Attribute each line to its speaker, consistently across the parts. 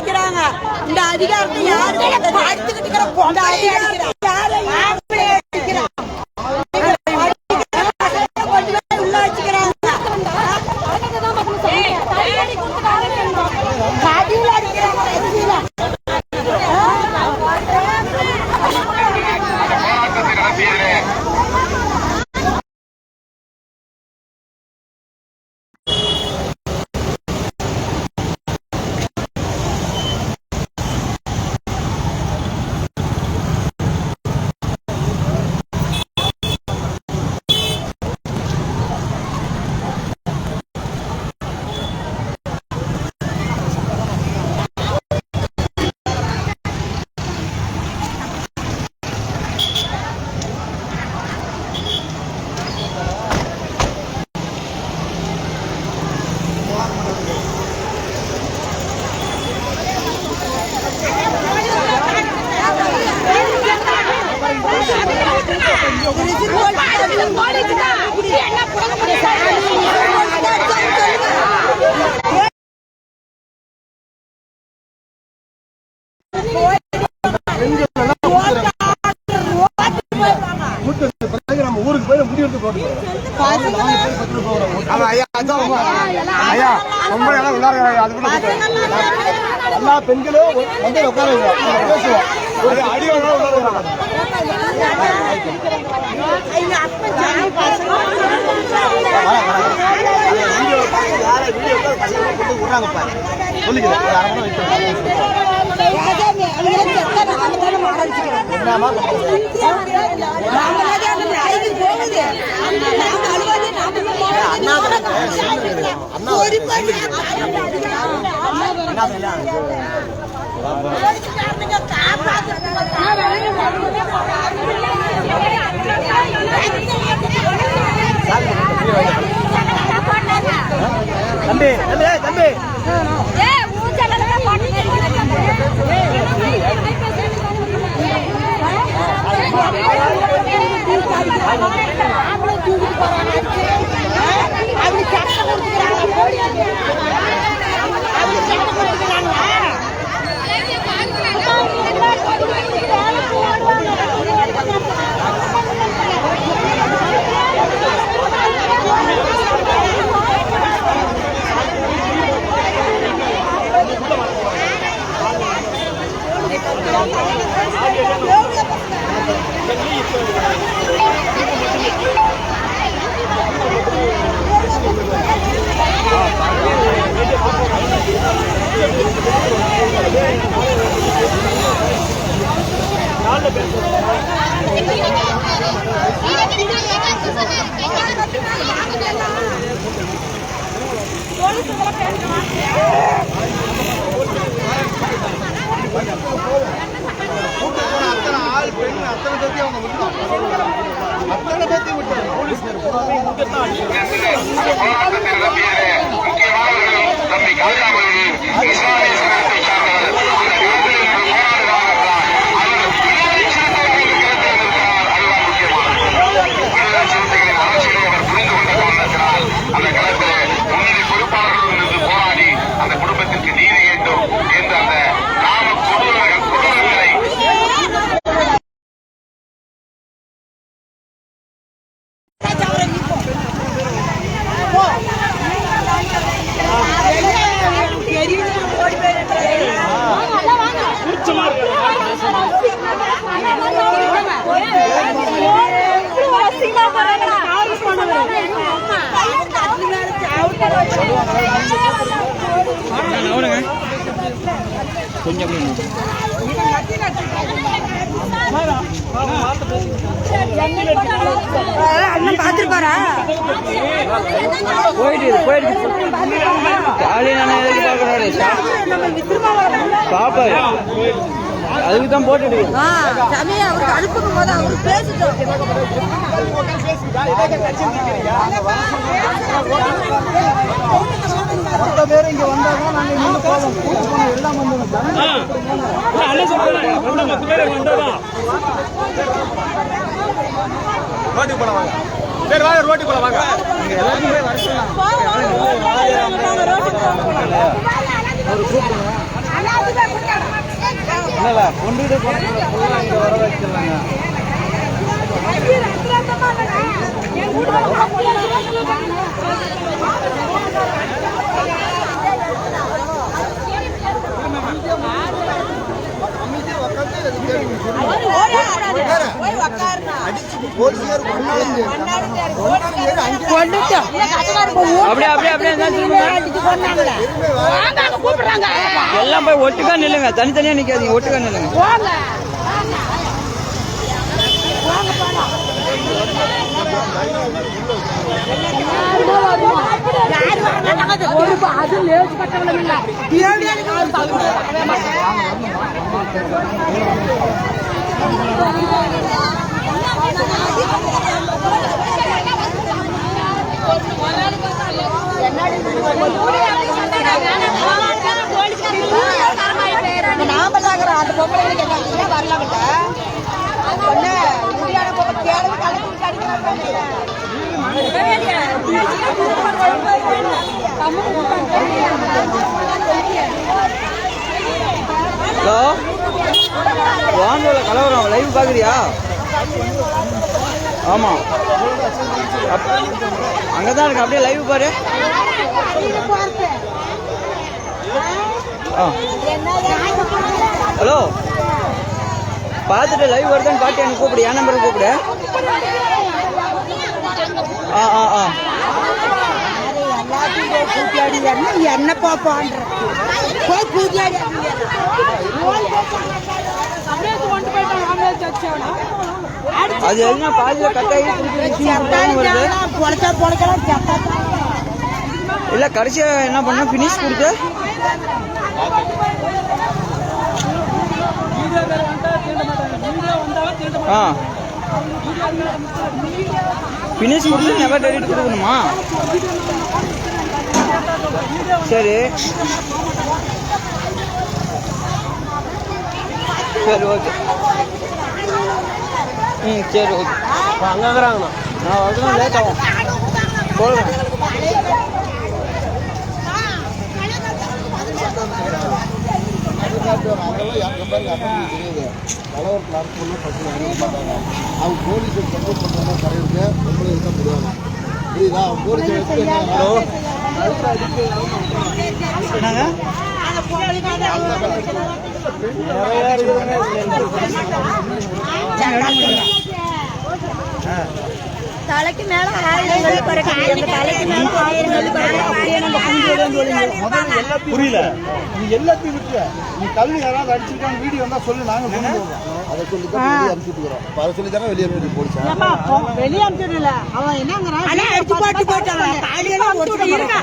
Speaker 1: அடிக்கிறாங்க. இந்த அதிகாரத்தை யாரு அடுத்துக்கிட்டு இருக்கிற பொண்டாட்டி அடிக்கிறாங்க?
Speaker 2: ஐயா ரொம்ப எல்லாம் உள்ளார அதுக்குள்ள எல்லா பெண்களும் வந்து உட்கார பேசுவோம். ஒரு அடி விடுறாங்க பாரு சொல்லிக்கிறேன் ஒரு அரை மணி நேரம் wait தம்பி தம்பி ஏய், தம்பி.
Speaker 1: அவங்க சட்டம் கொடுத்துக்கிறாங்க போலீஸ் அவங்க சட்டம் கொடுத்துக்கிறாங்க
Speaker 2: கூட்டு போன அத்தனை ஆள் பெண் அத்தனை பேர்த்தையும் அவங்க பேர்த்தையும் விட்டாங்க போலீஸ்
Speaker 1: அண்ணன் பாத்துருப்பாரா
Speaker 3: போயிட்டு போயிட்டு ஜாலியாக நான் எதுக்கு பார்க்கணும் பாப்பாரு அதுக்கு தான் போட்டுட்டு
Speaker 1: ஆ சாமி அவருக்கு அனுப்பும் போது அவரு பேசிட்டோம்.
Speaker 2: பேர் இங்க வந்தாதான் போன ரோட்டுக்கு போல வாங்க. சரி வாங்க ரோட்டுக்கு போல வாங்க. எல்லாருமே
Speaker 3: இல்ல கொண்டுட்டு ஃபுல்லா இங்க வர வச்சிடலாங்க.
Speaker 1: போய்
Speaker 3: அப்படியே அப்படியே அப்படியே எல்லாம் போய் ஒட்டுக்கா நில்லுங்க. தனித்தனியா நிக்காதீங்க. ஒட்டுக்கா நில்லுங்க.
Speaker 1: போங்க. நாம சாகுற அந்த பொம்பளைங்களுக்கு என்ன இல்ல, வரலாமில்ல? பொண்ணு, முடியாத பொம்பளை கேளு, கலந்து அடிக்கிறாங்க.
Speaker 3: ஹலோ? வாங்கல கலவரம் லைவ் பாக்குறியா ஆமா. அப்- அங்கதான் இருக்கு அப்படியே லைவ் பாரு. ஆ. ஹலோ? பார்த்துட்டு லைவ் வருதுன்னு பார்த்து எனக்கு கூப்பிடு என் நம்பருக்கு கூப்பிடு. ஆ ஆ ஆ.
Speaker 1: என்ன பாப்பான்ற? போய் கூட்டியாடி
Speaker 3: அது என்ன பாதியில் கட்டாயி
Speaker 1: பொழைச்சா பொழைக்கலாம் செத்தா
Speaker 3: இல்ல என்ன பண்ண பினிஷ் கொடுத்து? ஆ. பினிஷ் கொடுத்து நெவர் டெலிட் கொடுக்கணுமா? சரி. சரி ஓகே. ம் சரி ஓகே. அங்கே இருக்கிறாங்கண்ணா நான் வந்து லேட் ஆகும். போடுறேன்
Speaker 2: கலவரத்தில் அரசு பிரச்சனை பண்ண மாட்டாங்க அவங்க போலீஸ் சப்போர்ட் பண்ணுறதா கரையிருக்கு பொம்பளை தான் போடுவாங்க புரியுதா அவங்க போலீஸ் எடுத்து
Speaker 3: ஹலோ என்னங்க? நிறையா
Speaker 1: தலைக்கு மேல ஆயிரம் நெல் பறக்குது. அந்த தலைக்கு மேல ஆயிரம் நெல் பறக்குது. அப்படியே நம்ம குஞ்சோட
Speaker 2: முதல்ல புரியல. நீ எல்லாத்தையும் விட்டுற. நீ கல் யாராவது அடிச்சிருக்காங்க வீடியோ வந்தா சொல்லு நாங்க அதை சொல்லி தான் வெளியே அனுப்பிச்சுட்டுக்கிறோம் அதை சொல்லி தானே வெளியே அனுப்பிட்டு போலீஸ்
Speaker 1: வெளியே அனுப்பிடல அவன் என்னங்கிறான் அடிச்சு போட்டு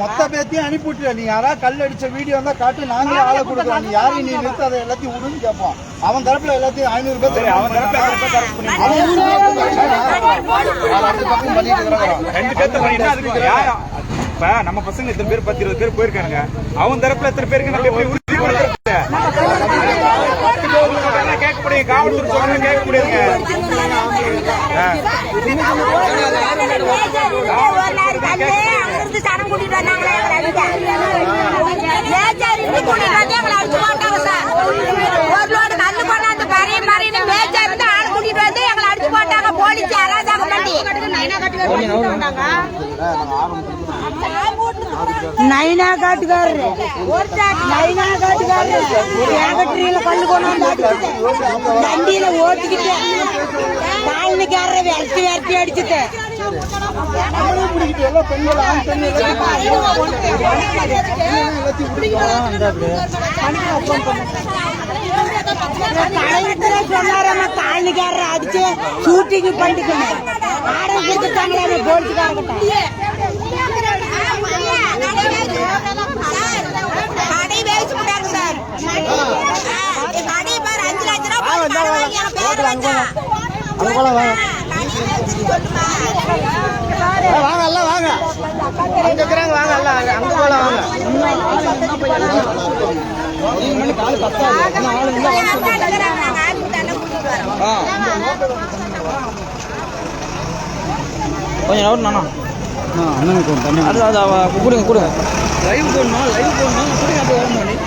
Speaker 2: மொத்த பேத்தையும் அனுப்பிவிட்டு நீ யாராவது கல் அடிச்ச வீடியோ வந்தா காட்டு நாங்களே ஆளை கொடுக்குறோம். நீ யாரையும் நீ நிறுத்த அதை எல்லாத்தையும் விடுன்னு கேட்போம் அவன் தரப்புல எல்லாத்தையும் ஐநூறு பேர் அவன் பக்கம் பண்ணிட்டு இருக்கிறான்.
Speaker 4: ரெண்டு பேர்த்த பண்ணிட்டு அதுக்கு யார் இப்ப நம்ம பசங்க இத்தனை பேர் பத்து இருபது பேர் போயிருக்கானுங்க. அவன் தரப்புல எத்தனை பேருக்கு நம்ம எப்படி உறுதி கொடுக்கறது கேட்க முடியும் காவல்துறை சொல்றாங்க கேட்க முடியுங்க
Speaker 5: சனம் கூட்டிட்டு வந்தாங்களே கூட்டிட்டு வந்து எங்களை அடிச்சு போட்டாங்க சார். ஒரு லோடு கல்லு கொண்டாந்து பறைய பறையின்னு மேய்ச்சா இருந்து ஆள் கூட்டிட்டு வந்து எங்களை அடிச்சு போட்டாங்க போலீஸ் அராஜகம் பண்ணி
Speaker 1: நைனா காட்டுக்காரரு. நைனா காட்டுக்காரரு. ஏகட்ரியில கல்லு கொண்டு வந்து வண்டியில ஓட்டிக்கிட்டு காலனிக்காரரை விரட்டி விரட்டி அடிச்சுட்டு. தலைவத்துல சொன்னாராம காலனிக்காரரை அடிச்சு ஷூட்டிங் பண்ணிக்கணும் ஆர்டர் கொடுத்துட்டாங்களே போலீஸ்காரங்கிட்ட
Speaker 5: வாங்க
Speaker 2: எல்லாம் வாங்க. அங்க இருக்கிறாங்க வாங்க. எல்லாம் அங்க- அங்க வாங்க.
Speaker 3: கொஞ்சம் டவுட் நானா
Speaker 2: அண்ணனுக்கு தண்ணி
Speaker 3: அது அது கொடுங்க கொடுங்க லைவ் போடணும் லைவ் போடணும் கொடுங்க அப்போ வர மாதிரி